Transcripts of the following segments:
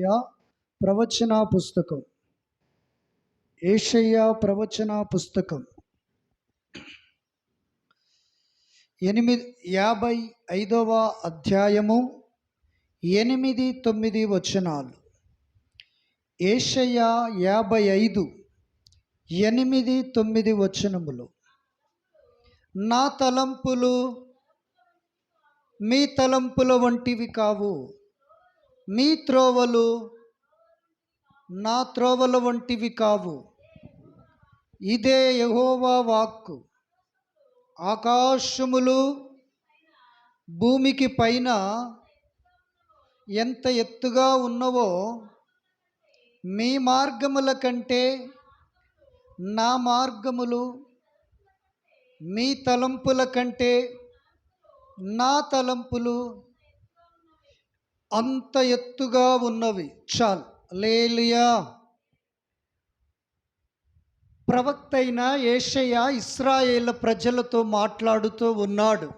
Yeah ప్రవచన పుస్తకం. ఏషయ్య ప్రవచన పుస్తకం. ఎనిమిది యాభై ఐదవ అధ్యాయము ఎనిమిది తొమ్మిది వచనాలు. ఏషయ్య యాభై ఐదు ఎనిమిది తొమ్మిది వచనములు. నా తలంపులు మీ తలంపుల వంటివి కావు. మీ త్రోవలు నా త్రోవల వంటివి కావు. ఇదే యహోవా వాక్కు. ఆకాశములు భూమికి పైన ఎంత ఎత్తుగా ఉన్నవో మీ మార్గముల కంటే నా మార్గములు మీ తలంపుల కంటే నా తలంపులు అంత ఎత్తుగా ఉన్నవి. చాలు. లేలియా ప్రవక్త అయిన ఏషయ్య ఇస్రాయేల్ ప్రజలతో మాట్లాడుతూ ఉన్నాడు.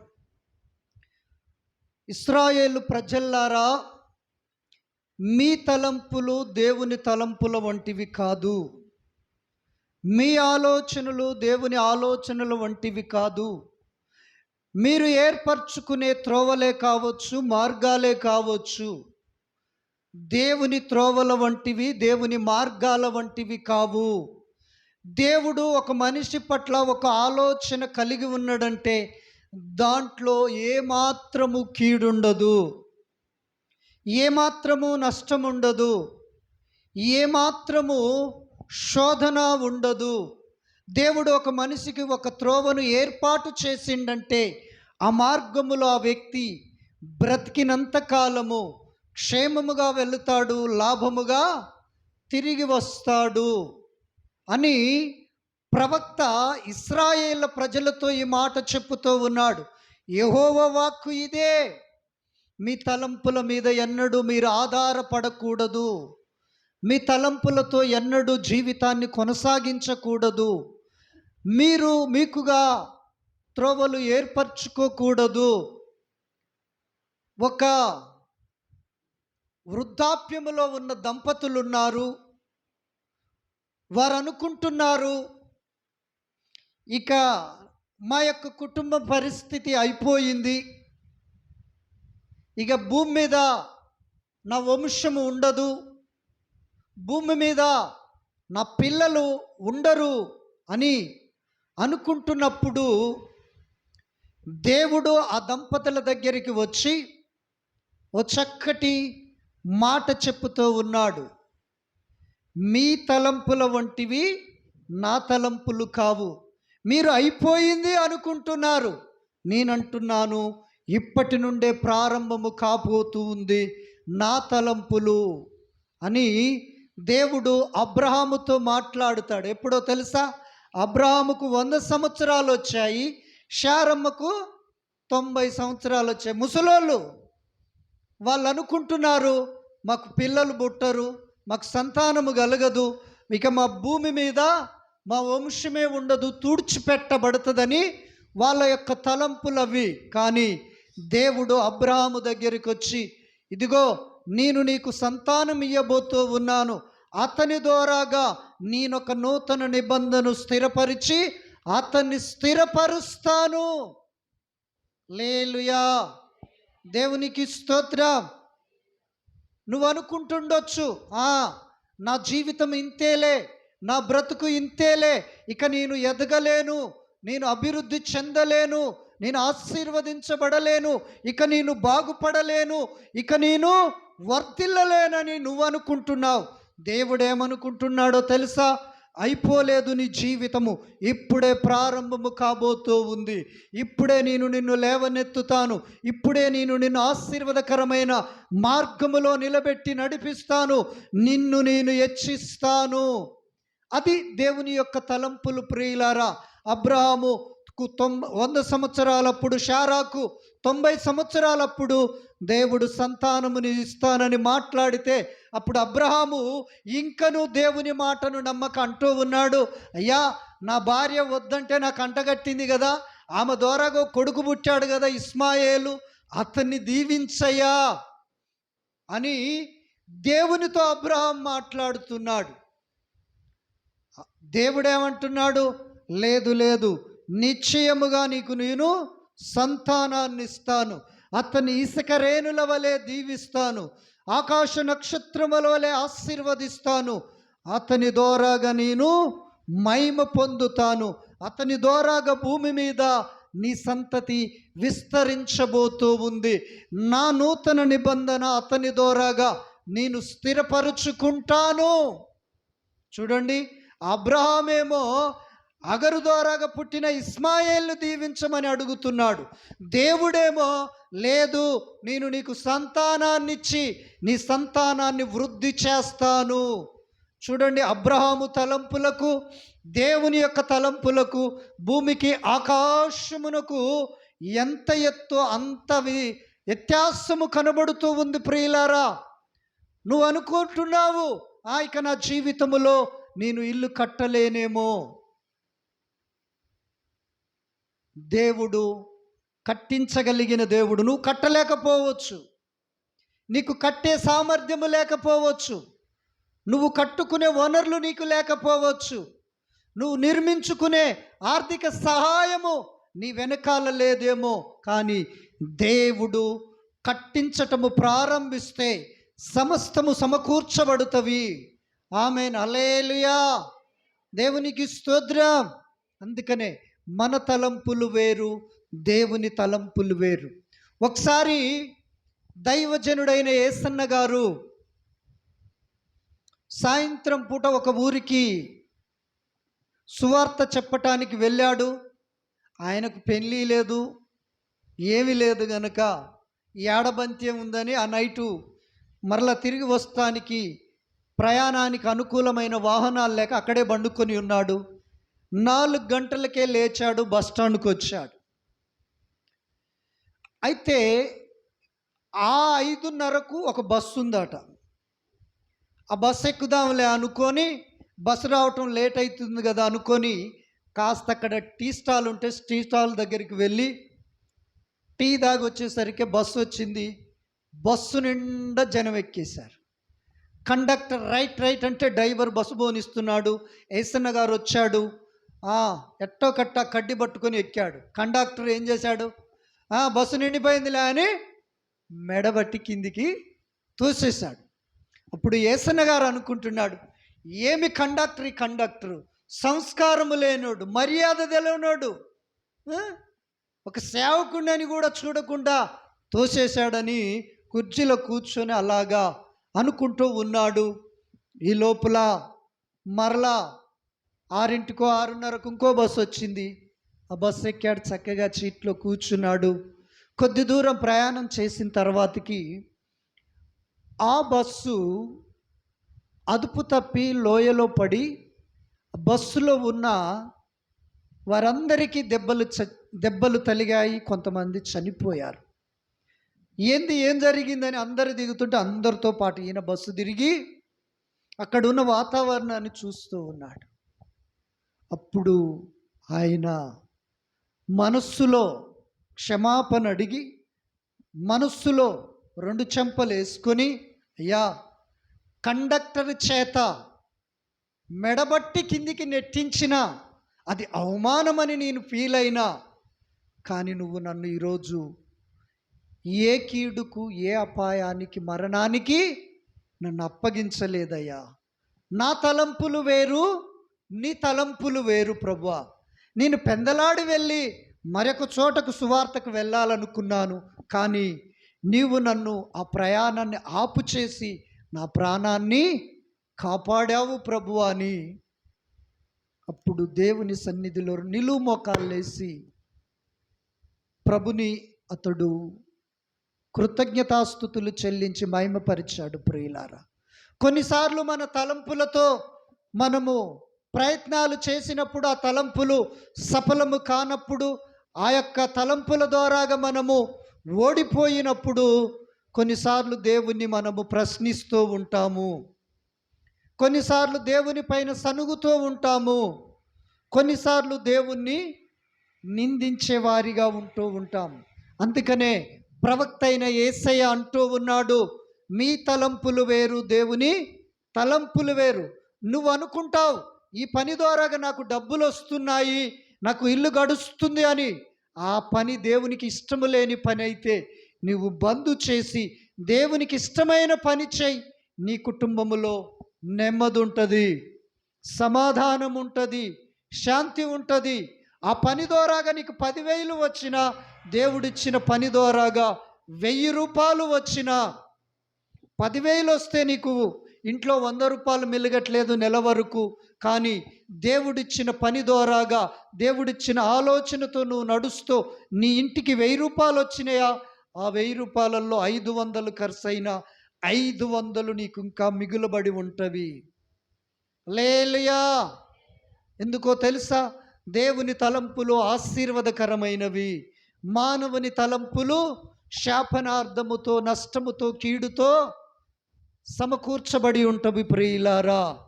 ఇస్రాయేల్ ప్రజల్లారా మీ తలంపులు దేవుని తలంపుల వంటివి కాదు. మీ ఆలోచనలు దేవుని ఆలోచనల వంటివి కాదు. మీరు ఏర్పరచుకునే త్రోవలే కావచ్చు మార్గాలే కావచ్చు. దేవుని త్రోవల వంటివి దేవుని మార్గాల వంటివి కావు. దేవుడు ఒక మనిషి పట్ల ఒక ఆలోచన కలిగి ఉన్నాడంటే దాంట్లో ఏమాత్రము కీడుండదు. ఏమాత్రము నష్టం ఉండదు ఏమాత్రము శోధన ఉండదు. దేవుడు ఒక మనిషికి ఒక త్రోవను ఏర్పాటు చేసిండంటే ఆ మార్గములో ఆ వ్యక్తి బ్రతికినంత కాలము క్షేమముగా వెళుతాడు లాభముగా తిరిగి వస్తాడు అని ప్రవక్త ఇస్రాయేల్ ప్రజలతో ఈ మాట చెప్పుతూ ఉన్నాడు. యహోవ వాక్కు ఇదే మీ తలంపుల మీద ఎన్నడూ మీరు ఆధారపడకూడదు మీ తలంపులతో ఎన్నడూ జీవితాన్ని కొనసాగించకూడదు మీరు మీకుగా త్రోవలు ఏర్పరచుకోకూడదు. ఒక వృద్ధాప్యములో ఉన్న దంపతులు ఉన్నారు వారు అనుకుంటున్నారు ఇక మా యొక్క కుటుంబ పరిస్థితి అయిపోయింది. ఇక భూమి మీద నా వంశము ఉండదు. భూమి మీద నా పిల్లలు ఉండరు అని అనుకుంటున్నప్పుడు దేవుడు ఆ దంపతుల దగ్గరికి వచ్చి ఓ చక్కటి మాట చెప్పుతూ ఉన్నాడు. మీ తలంపుల వంటివి నా తలంపులు కావు. మీరు అయిపోయింది అనుకుంటున్నారు. నేనంటున్నాను ఇప్పటి నుండే ప్రారంభము కాబోతూ ఉంది. నా తలంపులు అని దేవుడు అబ్రహాముతో మాట్లాడుతాడు. ఎప్పుడో తెలుసా? అబ్రాహముకు వంద సంవత్సరాలు వచ్చాయి షారమ్మకు తొంభై సంవత్సరాలు వచ్చాయి. ముసలోళ్ళు వాళ్ళు అనుకుంటున్నారు మాకు పిల్లలు పుట్టరు మాకు సంతానము కలగదు ఇక మా భూమి మీద మా వంశమే ఉండదు తుడిచిపెట్టబడుతుందని వాళ్ళ యొక్క తలంపులు అవి. కానీ దేవుడు అబ్రాహము దగ్గరికి వచ్చి ఇదిగో నేను నీకు సంతానం ఇయ్యబోతూ ఉన్నాను అతని ద్వారాగా నేనొక నూతన నిబంధన స్థిరపరిచి అతన్ని స్థిరపరుస్తాను. లేలుయా దేవునికి స్తోత్రం. నువ్వు అనుకుంటుండొచ్చు ఆ నా జీవితం ఇంతేలే నా బ్రతుకు ఇంతేలే ఇక నేను ఎదగలేను నేను అభివృద్ధి చెందలేను నేను ఆశీర్వదించబడలేను ఇక నేను బాగుపడలేను ఇక నేను వర్తిల్లలేనని నువ్వు అనుకుంటున్నావు దేవుడేమనుకుంటున్నాడో తెలుసా? అయిపోలేదు నీ జీవితము. ఇప్పుడే ప్రారంభము కాబోతూ ఉంది. ఇప్పుడే నేను నిన్ను లేవనెత్తుతాను. ఇప్పుడే నేను నిన్ను ఆశీర్వదకరమైన మార్గములో నిలబెట్టి నడిపిస్తాను. నిన్ను నేను హెచ్చిస్తాను. అది దేవుని యొక్క తలంపులు ప్రియులారా. అబ్రహాము తొంభై వంద సంవత్సరాలప్పుడు షారాకు తొంభై సంవత్సరాలప్పుడు దేవుడు సంతానముని ఇస్తానని మాట్లాడితే అప్పుడు అబ్రహాము ఇంకను దేవుని మాటను నమ్మక అంటూ ఉన్నాడు. అయ్యా నా భార్య వద్దంటే నాకు అంటగట్టింది కదా ఆమె ద్వారాగా కొడుకు పుట్టాడు కదా ఇస్మాయేలు అతన్ని దీవించయ్యా అని దేవునితో అబ్రహాం మాట్లాడుతున్నాడు. దేవుడేమంటున్నాడు? లేదు లేదు నిశ్చయముగా నీకు నేను సంతానాన్ని ఇస్తాను అతని ఇసుక రేణుల వలె దీవిస్తాను. ఆకాశ నక్షత్రముల వలె ఆశీర్వదిస్తాను. అతని ద్వారాగా నేను మహిమ పొందుతాను. అతని ద్వారాగా భూమి మీద నీ సంతతి విస్తరించబోతూ ఉంది. నా నూతన నిబంధన అతని ద్వారాగా నేను స్థిరపరుచుకుంటాను. చూడండి అబ్రహామేమో అగరు ద్వారాగా పుట్టిన ఇస్మాయేల్ను దీవించమని అడుగుతున్నాడు. దేవుడేమో లేదు నేను నీకు సంతానాన్నిచ్చి నీ సంతానాన్ని వృద్ధి చేస్తాను. చూడండి అబ్రహాము తలంపులకు దేవుని యొక్క తలంపులకు భూమికి ఆకాశమునకు ఎంత ఎత్తు అంత వ్యత్యాసము కనబడుతూ ఉంది ప్రియులారా. నువ్వు అనుకుంటున్నావు ఆ ఇక నా జీవితములో నేను ఇల్లు కట్టలేనేమో. దేవుడు కట్టించగలిగిన దేవుడు. నువ్వు కట్టలేకపోవచ్చు. నీకు కట్టే సామర్థ్యము లేకపోవచ్చు. నువ్వు కట్టుకునే వనరులు నీకు లేకపోవచ్చు. నువ్వు నిర్మించుకునే ఆర్థిక సహాయము నీ వెనకాల లేదేమో. కానీ దేవుడు కట్టించటము ప్రారంభిస్తే సమస్తము సమకూర్చబడుతవి. ఆమె అలేలుయా దేవునికి స్తోత్రం. అందుకనే మన తలంపులు వేరు దేవుని తలంపులు వేరు. ఒకసారి దైవజనుడైన ఏసన్న గారు సాయంత్రం పూట ఒక ఊరికి సువార్త చెప్పటానికి వెళ్ళాడు. ఆయనకు పెళ్ళి లేదు ఏమీ లేదు గనక. ఏడబంత్యం ఉందని ఆ నైటు మరలా తిరిగి వస్తానికి ప్రయాణానికి అనుకూలమైన వాహనాలు లేక అక్కడే బండుకొని ఉన్నాడు. నాలుగు గంటలకే లేచాడు బస్ స్టాండ్కి వచ్చాడు. అయితే ఆ ఐదున్నరకు ఒక బస్సు ఉందట. ఆ బస్సు ఎక్కుదాంలే అనుకొని బస్సు రావటం లేట్ అవుతుంది కదా అనుకొని కాస్త అక్కడ టీ స్టాల్ ఉంటే టీ స్టాల్ దగ్గరికి వెళ్ళి టీ దాగి వచ్చేసరికి బస్సు వచ్చింది. బస్సు నిండా జనం ఎక్కేశారు. కండక్టర్ రైట్ రైట్ అంటే డ్రైవర్ బస్సు బోనిస్తున్నాడు ఏసన్న గారు వచ్చాడు. ఎట్టో కట్ట కడ్డి పట్టుకొని ఎక్కాడు. కండక్టర్ ఏం చేశాడు? బస్సు నిండిపోయిందిలే అని మెడబట్టి కిందికి తోసేశాడు. అప్పుడు ఏసన్న గారు అనుకుంటున్నాడు ఏమి కండక్టర్ ఈ కండక్టరు? సంస్కారము లేనోడు మర్యాద తెలియనోడు ఒక సేవకుడని కూడా చూడకుండా తోసేశాడని కుర్చీలో కూర్చొని అలాగా అనుకుంటూ ఉన్నాడు. ఈ లోపల మరలా ఆరింటికో ఆరున్నరకు ఇంకో బస్సు వచ్చింది. ఆ బస్సు ఎక్కాడు చక్కగా సీట్లో కూర్చున్నాడు. కొద్ది దూరం ప్రయాణం చేసిన తర్వాతకి ఆ బస్సు అదుపు తప్పి లోయలో పడి బస్సులో ఉన్న వారందరికీ దెబ్బలు చ దెబ్బలు తలిగాయి కొంతమంది చనిపోయారు. ఏంది ఏం జరిగిందని అందరు దిగుతుంటే అందరితో పాటు ఈయన బస్సు తిరిగి అక్కడ ఉన్న వాతావరణాన్ని చూస్తూ ఉన్నాడు. అప్పుడు ఆయన మనస్సులో క్షమాపణ అడిగి మనస్సులో రెండు చెంపలు వేసుకొని అయ్యా కండక్టర్ చేత మెడబట్టి కిందికి నెట్టించిన అది అవమానమని నేను ఫీల్ అయినా కానీ నువ్వు నన్ను ఈరోజు ఏ కీడుకు ఏ అపాయానికి మరణానికి నన్ను అప్పగించలేదయ్యా. నా తలంపులు వేరు నీ తలంపులు వేరు ప్రభువా. నేను పెందలాడి వెళ్ళి మరొక చోటకు సువార్తకు వెళ్ళాలనుకున్నాను కానీ నీవు నన్ను ఆ ప్రయాణాన్ని ఆపు చేసి నా ప్రాణాన్ని కాపాడావు ప్రభు అని. అప్పుడు దేవుని సన్నిధిలో నిలువు మోకాళ్ళేసి ప్రభుని అతడు కృతజ్ఞతాస్థుతులు చెల్లించి మహిమపరిచాడు ప్రియులారా. కొన్నిసార్లు మన తలంపులతో మనము ప్రయత్నాలు చేసినప్పుడు ఆ తలంపులు సఫలము కానప్పుడు ఆ యొక్క తలంపుల ద్వారాగా మనము ఓడిపోయినప్పుడు కొన్నిసార్లు దేవుణ్ణి మనము ప్రశ్నిస్తూ ఉంటాము. కొన్నిసార్లు దేవుని పైన సనుగుతూ ఉంటాము. కొన్నిసార్లు దేవుణ్ణి నిందించే వారిగా ఉంటూ ఉంటాం. అందుకనే ప్రవక్త అయిన ఏసయ్య అంటూ ఉన్నాడు మీ తలంపులు వేరు దేవుని తలంపులు వేరు. నువ్వు అనుకుంటావు ఈ పని ద్వారాగా నాకు డబ్బులు వస్తున్నాయి నాకు ఇల్లు గడుస్తుంది అని. ఆ పని దేవునికి ఇష్టము లేని పని అయితే నువ్వు బంద్ చేసి దేవునికి ఇష్టమైన పని చేయి. నీ కుటుంబములో నెమ్మది ఉంటుంది సమాధానం ఉంటుంది శాంతి ఉంటుంది ఆ పని ద్వారాగా నీకు పదివేలు వచ్చినా దేవుడిచ్చిన పని ద్వారాగా వెయ్యి రూపాయలు వచ్చినా పదివేలు వస్తే నీకు ఇంట్లో వంద రూపాయలు మెలగట్లేదు నెల వరకు కానీ దేవుడిచ్చిన పని ద్వారాగా దేవుడిచ్చిన ఆలోచనతో నువ్వు నడుస్తూ నీ ఇంటికి వెయ్యి రూపాయలు వచ్చినాయా? ఆ వెయ్యి రూపాయలలో ఐదు వందలు ఖర్చు అయినా ఐదు వందలు నీకు ఇంకా మిగులుబడి ఉంటవి. లేలుయా ఎందుకో తెలుసా? దేవుని తలంపులు ఆశీర్వాదకరమైనవి. మానవుని తలంపులు శాపనార్థముతో నష్టముతో కీడుతో సమకూర్చబడి ఉంటవి ప్రియులారా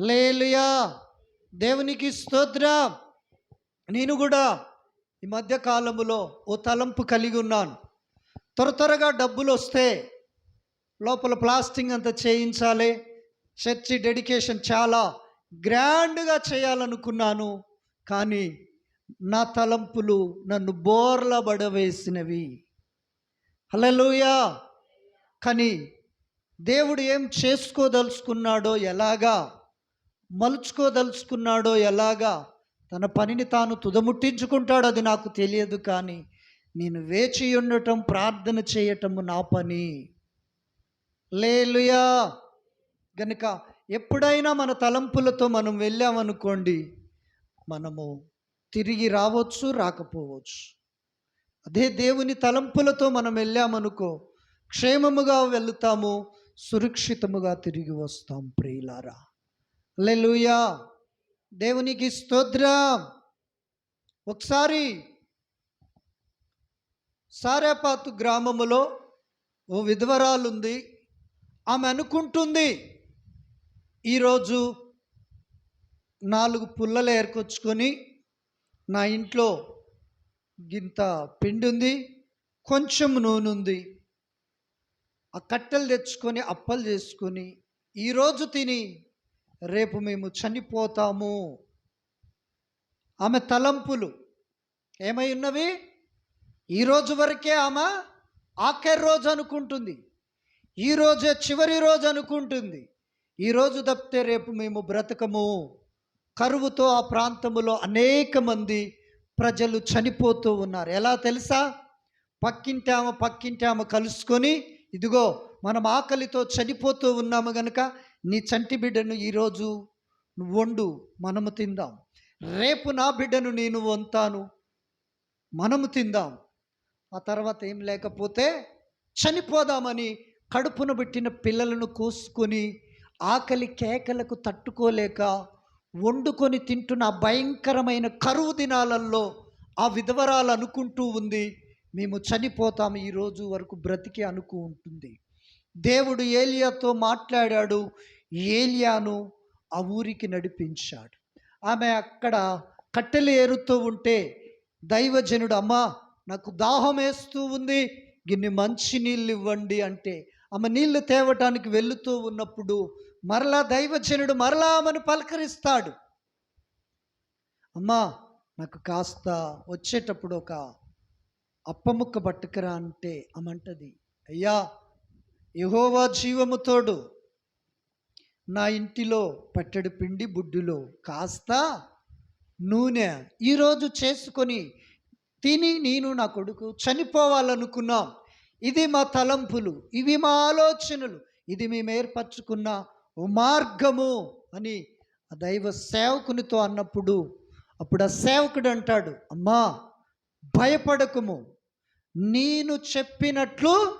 లేలుయా దేవునికి స్తోత్రం. నేను కూడా ఈ మధ్య కాలంలో ఓ తలంపు కలిగి ఉన్నాను. త్వర త్వరగా డబ్బులు వస్తే లోపల ప్లాస్టింగ్ అంతా చేయించాలి. చర్చి డెడికేషన్ చాలా గ్రాండ్గా చేయాలనుకున్నాను. కానీ నా తలంపులు నన్ను బోర్ల బడవేసినవి. హలలుయా కానీ దేవుడు ఏం చేసుకోదలుచుకున్నాడో ఎలాగా? మలుచుకోదలుచుకున్నాడో ఎలాగా? తన పనిని తాను తుదముట్టించుకుంటాడో అది నాకు తెలియదు కానీ నేను వేచి ఉండటం ప్రార్థన చేయటము నా పని. లేలుయా గనుక ఎప్పుడైనా మన తలంపులతో మనం వెళ్ళామనుకోండి మనము తిరిగి రావచ్చు రాకపోవచ్చు. అదే దేవుని తలంపులతో మనం వెళ్ళామనుకో క్షేమముగా వెళుతాము సురక్షితముగా తిరిగి వస్తాం ప్రియులారా. లెలుయా దేవునికి స్తోత్రం. ఒకసారి సారేపాతు గ్రామములో ఓ విధవరాలుంది. ఆమె అనుకుంటుంది ఈరోజు నాలుగు పుల్లలు ఏర్కొచ్చుకొని నా ఇంట్లో గింత పిండి ఉంది కొంచెం నూనె ఉంది ఆ కట్టెలు తెచ్చుకొని అప్పలు చేసుకొని ఈరోజు తిని రేపు మేము చనిపోతాము. ఆమె తలంపులు ఏమై ఉన్నవి? ఈరోజు వరకే ఆమె ఆఖరి రోజు అనుకుంటుంది. ఈరోజే చివరి రోజు అనుకుంటుంది. ఈరోజు తప్పితే రేపు మేము బ్రతకము. కరువుతో ఆ ప్రాంతములో అనేక మంది ప్రజలు చనిపోతూ ఉన్నారు. ఎలా తెలుసా? పక్కింటి ఆమె పక్కింటి ఆమె కలుసుకొని ఇదిగో మనం ఆకలితో చనిపోతూ ఉన్నాము గనుక నీ చంటి బిడ్డను ఈరోజు నువ్వు వండు మనము తిందాం. రేపు నా బిడ్డను నేను వంతాను మనము తిందాం. ఆ తర్వాత ఏం లేకపోతే చనిపోదామని కడుపున పెట్టిన పిల్లలను కోసుకొని ఆకలి కేకలకు తట్టుకోలేక వండుకొని తింటున్న భయంకరమైన కరువు దినాలలో ఆ విధవరాలు అనుకుంటూ ఉంది మేము చనిపోతాము ఈ రోజు వరకు బ్రతికి అనుకు ఉంటుంది. దేవుడు ఏలియాతో మాట్లాడాడు ఏలియాను ఆ ఊరికి నడిపించాడు. ఆమె అక్కడ కట్టెలు ఏరుతూ ఉంటే దైవజనుడు అమ్మా నాకు దాహం వేస్తూ ఉంది గిన్ని మంచి నీళ్ళు ఇవ్వండి అంటే ఆమె నీళ్ళు తేవటానికి వెళుతూ ఉన్నప్పుడు మరలా దైవజనుడు మరలా ఆమెను పలకరిస్తాడు. అమ్మా నాకు కాస్త వచ్చేటప్పుడు ఒక అప్పముక్క పట్టుకురా అంటే అమంటది. అయ్యా యహోవా జీవముతోడు నా ఇంటిలో పట్టెడు పిండి బుడ్డులో కాస్త నూనె ఈరోజు చేసుకొని తిని నేను నా కొడుకు చనిపోవాలనుకున్నాం. ఇది మా తలంపులు ఇవి మా ఆలోచనలు ఇది మేము ఏర్పరచుకున్న ఓ మార్గము అని ఆ దైవ సేవకునితో అన్నప్పుడు అప్పుడు ఆ సేవకుడు అంటాడు అమ్మా భయపడకుము. నేను చెప్పినట్లు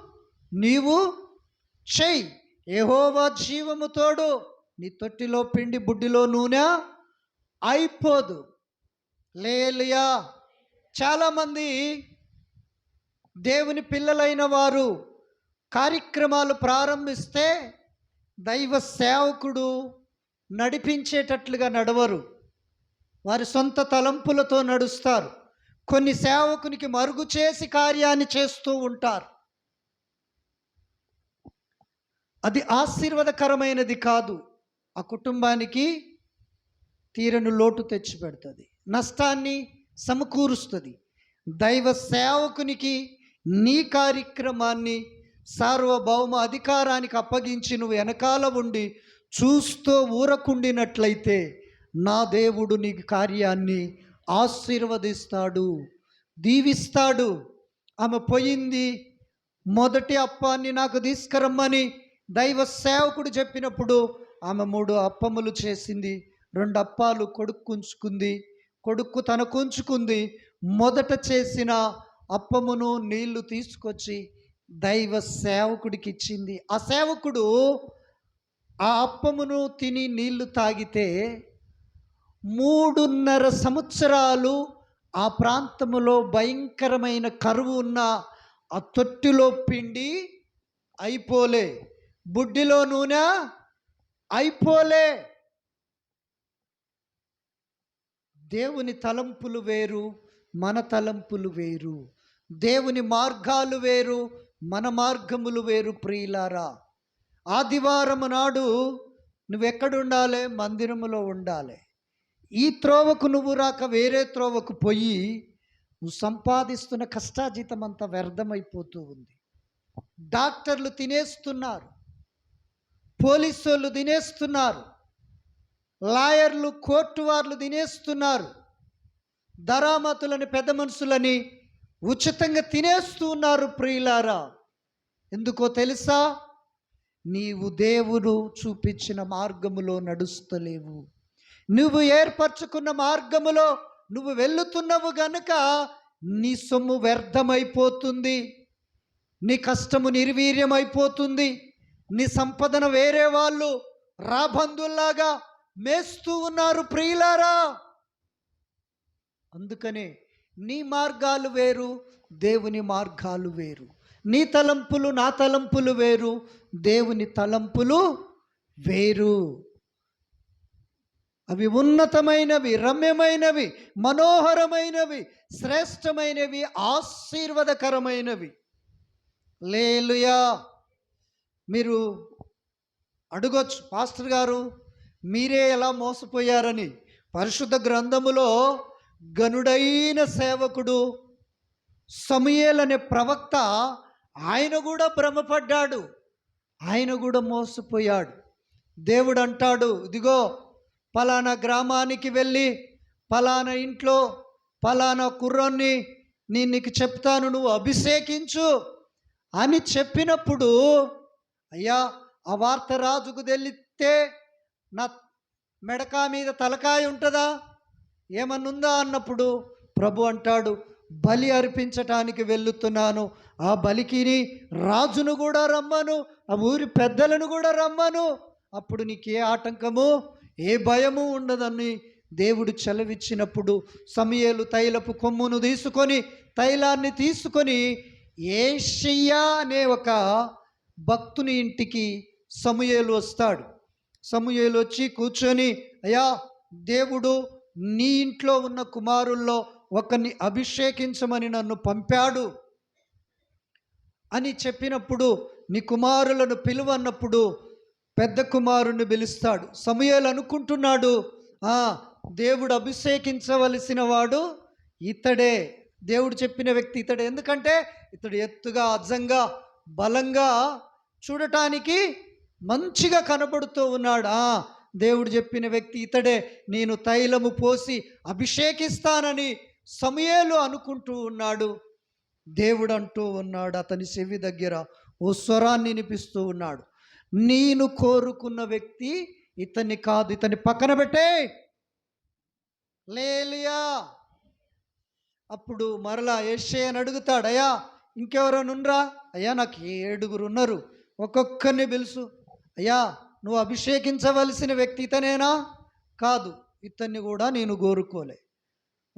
నీవు చెయ్యి. ఏహోవా జీవము తోడు నీ తొట్టిలో పిండి బుడ్డిలో నూనె అయిపోదు. లేలియా చాలామంది దేవుని పిల్లలైన వారు కార్యక్రమాలు ప్రారంభిస్తే దైవ సేవకుడు నడిపించేటట్లుగా నడవరు. వారి సొంత తలంపులతో నడుస్తారు. కొన్ని సేవకునికి మరుగు చేసి కార్యాన్ని చేస్తూ ఉంటారు. అది ఆశీర్వాదకరమైనది కాదు. ఆ కుటుంబానికి తీరను లోటు తెచ్చిపెడుతుంది. నష్టాన్ని సమకూరుస్తుంది. దైవ సేవకునికి నీ కార్యక్రమాన్ని సార్వభౌమ అధికారానికి అప్పగించి నువ్వు వెనకాల ఉండి చూస్తూ ఊరకుండినట్లయితే నా దేవుడు నీ కార్యాన్ని ఆశీర్వదిస్తాడు దీవిస్తాడు. ఆమె పోయింది మొదటి అప్పాన్ని నాకు తీసుకురమ్మని దైవ సేవకుడు చెప్పినప్పుడు ఆమె మూడు అప్పములు చేసింది రెండు అప్పాలు కొడుక్కుంచుకుంది కొడుక్కు తన కుంచుకుంది. మొదట చేసిన అప్పమును నీళ్ళు తీసుకొచ్చి దైవ సేవకుడికి ఇచ్చింది. ఆ సేవకుడు ఆ అప్పమును తిని నీళ్ళు తాగితే మూడున్నర సంవత్సరాలు ఆ ప్రాంతములో భయంకరమైన కరువు ఉన్న ఆ తొట్టిలో పిండి అయిపోలే. బుడ్డిలో నూనె అయిపోలే. దేవుని తలంపులు వేరు మన తలంపులు వేరు. దేవుని మార్గాలు వేరు మన మార్గములు వేరు ప్రియులారా. ఆదివారం నాడు నువ్వెక్కడుండాలి మందిరములో ఉండాలి. ఈ త్రోవకు నువ్వు రాక వేరే త్రోవకు పోయి నువ్వు సంపాదిస్తున్న కష్టాజీతం అంతా వ్యర్థమైపోతూ ఉంది. డాక్టర్లు తినేస్తున్నారు. పోలీసు వాళ్ళు తినేస్తున్నారు. లాయర్లు కోర్టు వాళ్ళు తినేస్తున్నారు. ధరామతులని పెద్ద మనుషులని ఉచితంగా తినేస్తూ ఉన్నారు ప్రియులారా. ఎందుకో తెలుసా? నీవు దేవుడు చూపించిన మార్గములో నడుస్తలేవు. నువ్వు ఏర్పరచుకున్న మార్గములో నువ్వు వెళ్తున్నావు గనుక నీ సొమ్ము వ్యర్థమైపోతుంది. నీ కష్టము నిర్వీర్యమైపోతుంది. నీ సంపదన వేరే వాళ్ళు రాబందుల్లాగా మేస్తూ ఉన్నారు ప్రియులారా. అందుకనే నీ మార్గాలు వేరు దేవుని మార్గాలు వేరు. నీ తలంపులు నా తలంపులు వేరు దేవుని తలంపులు వేరు. అవి ఉన్నతమైనవి రమ్యమైనవి మనోహరమైనవి శ్రేష్టమైనవి ఆశీర్వదకరమైనవి. లేలుయా! మీరు అడగొచ్చు పాస్టర్ గారు మీరే ఎలా మోసపోయారని. పరిశుద్ధ గ్రంథములో గనుడైన సేవకుడు సమయేల్ అనే ప్రవక్త ఆయన కూడా భ్రమపడ్డాడు. ఆయన కూడా మోసపోయాడు. దేవుడు అంటాడు ఇదిగో పలానా గ్రామానికి వెళ్ళి పలానా ఇంట్లో పలానా కుర్రాన్ని నేను నీకు చెప్తాను నువ్వు అభిషేకించు అని చెప్పినప్పుడు అయ్యా ఆ వార్త రాజుకు తెలిస్తే నా మెడకా మీద తలకాయ ఉంటుందా? ఏమన్నుందా అన్నప్పుడు ప్రభు అంటాడు బలి అర్పించటానికి వెళ్ళుతున్నాను. ఆ బలికిని రాజును కూడా రమ్మను ఆ ఊరి పెద్దలను కూడా రమ్మను. అప్పుడు నీకే ఆటంకము ఏ భయము ఉండదని దేవుడు చెలవిచ్చినప్పుడు సమయలు తైలపు కొమ్మును తీసుకొని తైలాన్ని తీసుకొని ఏషయ్యా అనే ఒక భక్తుని ఇంటికి సమయలు వస్తాడు. సమయలు వచ్చి కూర్చొని అయా దేవుడు నీ ఇంట్లో ఉన్న కుమారుల్లో ఒకరిని అభిషేకించమని నన్ను పంపాడు అని చెప్పినప్పుడు నీ కుమారులను పిలువన్నప్పుడు పెద్ద కుమారుణ్ణి పిలుస్తాడు. సమయాలు అనుకుంటున్నాడు దేవుడు అభిషేకించవలసిన వాడు ఇతడే. దేవుడు చెప్పిన వ్యక్తి ఇతడే. ఎందుకంటే ఇతడు ఎత్తుగా అజ్జంగా బలంగా చూడటానికి మంచిగా కనబడుతూ ఉన్నాడు. దేవుడు చెప్పిన వ్యక్తి ఇతడే. నేను తైలము పోసి అభిషేకిస్తానని సమయలు అనుకుంటూ ఉన్నాడు. దేవుడు అంటూ ఉన్నాడు అతని చెవి దగ్గర ఓ స్వరాన్ని వినిపిస్తూ ఉన్నాడు. నేను కోరుకున్న వ్యక్తి ఇతన్ని కాదు ఇతన్ని పక్కన పెట్టే. లేలియా. అప్పుడు మరలా ఏషే అని అడుగుతాడు అయ్యా ఇంకెవరైనా అయ్యా నాకు ఏడుగురు ఉన్నారు ఒక్కొక్కరిని పిలుసు. అయ్యా నువ్వు అభిషేకించవలసిన వ్యక్తి ఇతనేనా? కాదు ఇతన్ని కూడా నేను కోరుకోలే.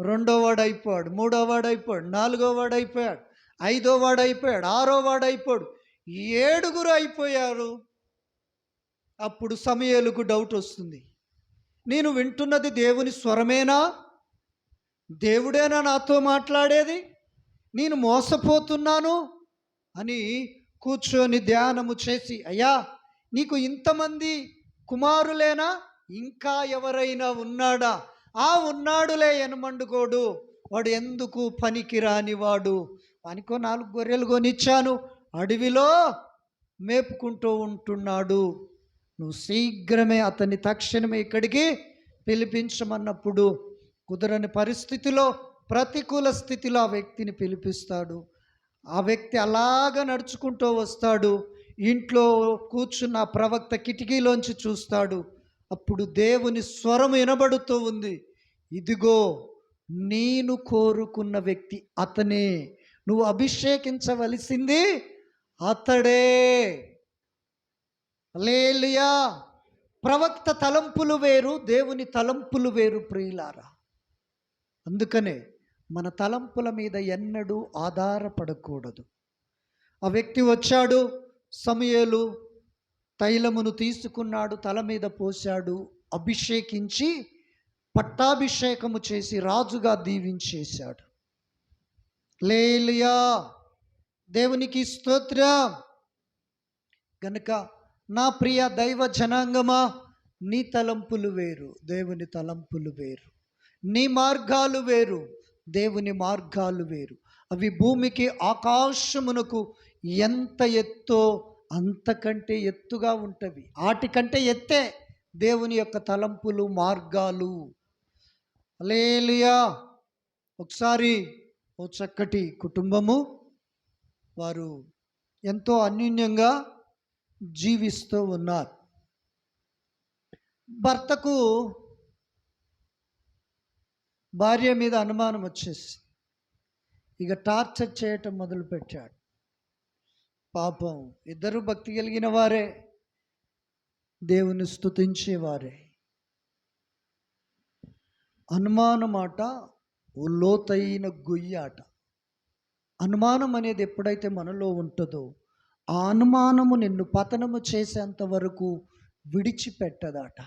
రెండో వాడు అయిపోయాడు మూడో వాడు అయిపోయాడు నాలుగో వాడు అయిపోయాడు ఐదో వాడు అయిపోయాడు ఆరో వాడు అయిపోయాడు ఏడుగురు అయిపోయారు. అప్పుడు సమయలకు డౌట్ వస్తుంది. నేను వింటున్నది దేవుని స్వరమేనా? దేవుడేనా నాతో మాట్లాడేది? నేను మోసపోతున్నాను? అని కూర్చొని ధ్యానము చేసి అయ్యా నీకు ఇంతమంది కుమారులేనా? ఇంకా ఎవరైనా ఉన్నాడా? ఆ ఉన్నాడులే ఎనమండుకోడు వాడు ఎందుకు పనికిరాని వాడు వానికో నాలుగు గొర్రెలు కొనిచ్చాను. అడవిలో మేపుకుంటూ ఉంటున్నాడు. నువ్వు శీఘ్రమే అతన్ని తక్షణమే ఇక్కడికి పిలిపించమన్నప్పుడు కుదరని పరిస్థితిలో ప్రతికూల స్థితిలో ఆ వ్యక్తిని పిలిపిస్తాడు. ఆ వ్యక్తి అలాగ నడుచుకుంటూ వస్తాడు. ఇంట్లో కూర్చున్న ప్రవక్త కిటికీలోంచి చూస్తాడు. అప్పుడు దేవుని స్వరం వినబడుతూ ఉంది. ఇదిగో నేను కోరుకున్న వ్యక్తి అతనే. నువ్వు అభిషేకించవలసింది అతడే. లేలియా ప్రవక్త తలంపులు వేరు దేవుని తలంపులు వేరు ప్రియులారా. అందుకనే మన తలంపుల మీద ఎన్నడూ ఆధారపడకూడదు. ఆ వ్యక్తి వచ్చాడు సమయలు తైలమును తీసుకున్నాడు తల మీద పోశాడు అభిషేకించి పట్టాభిషేకము చేసి రాజుగా దీవించేశాడు. లేలియా దేవునికి స్తోత్రం. గనుక నా ప్రియ దైవ జనాంగమా నీ తలంపులు వేరు దేవుని తలంపులు వేరు. నీ మార్గాలు వేరు దేవుని మార్గాలు వేరు. అవి భూమికి ఆకాశమునకు ఎంత ఎత్తో అంతకంటే ఎత్తుగా ఉంటవి. వాటికంటే ఎత్తే దేవుని యొక్క తలంపులు మార్గాలు. లేలుయా ఒకసారి ఓ చక్కటి కుటుంబము వారు ఎంతో అన్యూన్యంగా జీవిస్తూ ఉన్నారు. భర్తకు భార్య మీద అనుమానం వచ్చేసి ఇక టార్చర్ చేయటం మొదలుపెట్టాడు. పాపం ఇద్దరు భక్తి కలిగిన వారే దేవుని స్తుతించేవారే అనుమానం ఆట ఓ లోతైన గొయ్యి ఆట. అనుమానం అనేది ఎప్పుడైతే మనలో ఉంటుందో ఆ అనుమానము నిన్ను పతనము చేసేంత వరకు విడిచిపెట్టదట.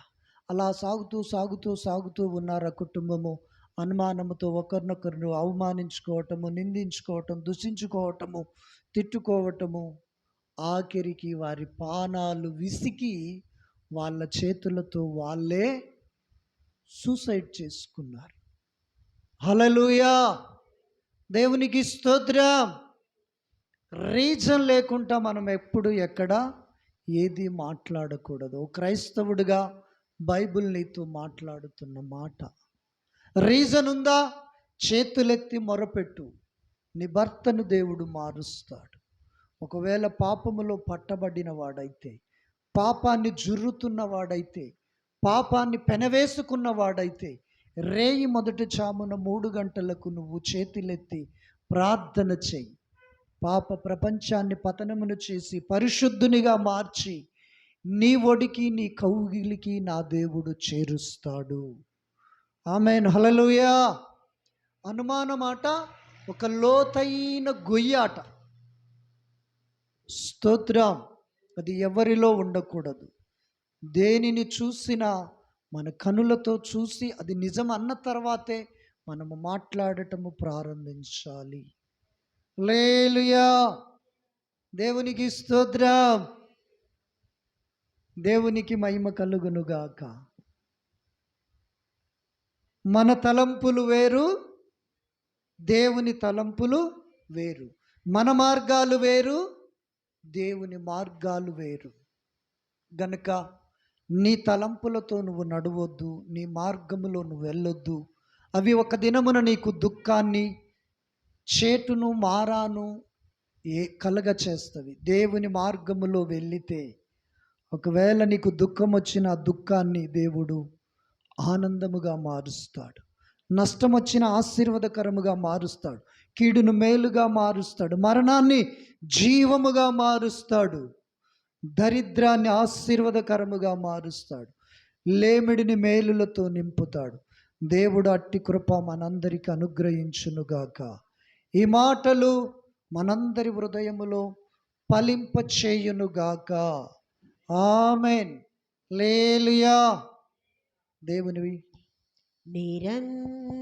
అలా సాగుతూ సాగుతూ సాగుతూ ఉన్నారు ఆ కుటుంబము? అనుమానముతో ఒకరినొకరిని అవమానించుకోవటము నిందించుకోవటం దూషించుకోవటము తిట్టుకోవటము. ఆఖరికి వారి పానాలు విసికి వాళ్ళ చేతులతో వాళ్ళే సూసైడ్ చేసుకున్నారు. హలలుయా దేవునికి స్తోత్రం! రీజన్ లేకుండా మనం ఎప్పుడు ఎక్కడ ఏది మాట్లాడకూడదు. క్రైస్తవుడిగా బైబిల్ నీతో మాట్లాడుతున్న మాట. రీజన్ ఉందా? చేతులెత్తి మొరపెట్టు. నీ భర్తను దేవుడు మారుస్తాడు. ఒకవేళ పాపములో పట్టబడిన వాడైతే పాపాన్ని జుర్రుతున్న వాడైతే పాపాన్ని పెనవేసుకున్న వాడైతే రేయి మొదటి చామున మూడు గంటలకు నువ్వు చేతులెత్తి ప్రార్థన చెయ్యి పాప ప్రపంచాన్ని పతనమును చేసి పరిశుద్ధునిగా మార్చి నీ ఒడికి నీ కౌగిలికి నా దేవుడు చేరుస్తాడు. ఆమెన్. హలలుయా అనుమానమాట ఒక లోతైన గొయ్యాట. స్తోత్రం. అది ఎవరిలో ఉండకూడదు. దేనిని చూసినా మన కనులతో చూసి అది నిజం అన్న తర్వాతే మనము మాట్లాడటము ప్రారంభించాలి. లేలుయా దేవునికి స్తోత్రం. దేవునికి మహిమ కలుగునుగాక మన తలంపులు వేరు దేవుని తలంపులు వేరు. మన మార్గాలు వేరు దేవుని మార్గాలు వేరు. గనుక నీ తలంపులతో నువ్వు నడవద్దు నీ మార్గములో నువ్వు వెళ్ళొద్దు. అవి ఒక దినమున నీకు దుఃఖాన్ని చేటును మారాను ఏ కలగ చేస్తవి దేవుని మార్గములో వెళ్ళితే ఒకవేళ నీకు దుఃఖం వచ్చిన దుఃఖాన్ని దేవుడు ఆనందముగా మారుస్తాడు. నష్టం వచ్చిన ఆశీర్వాదకరముగా మారుస్తాడు. కీడును మేలుగా మారుస్తాడు. మరణాన్ని జీవముగా మారుస్తాడు. దరిద్రాన్ని ఆశీర్వాదకరముగా మారుస్తాడు. లేమిడిని మేలులతో నింపుతాడు. దేవుడు అట్టి కృప మనందరికీ అనుగ్రహించునుగాక. ఈ మాటలు మనందరి హృదయములో ఫలింప చేయునుగాక ఆమెన్. లేలియా దేవునివి. నిరం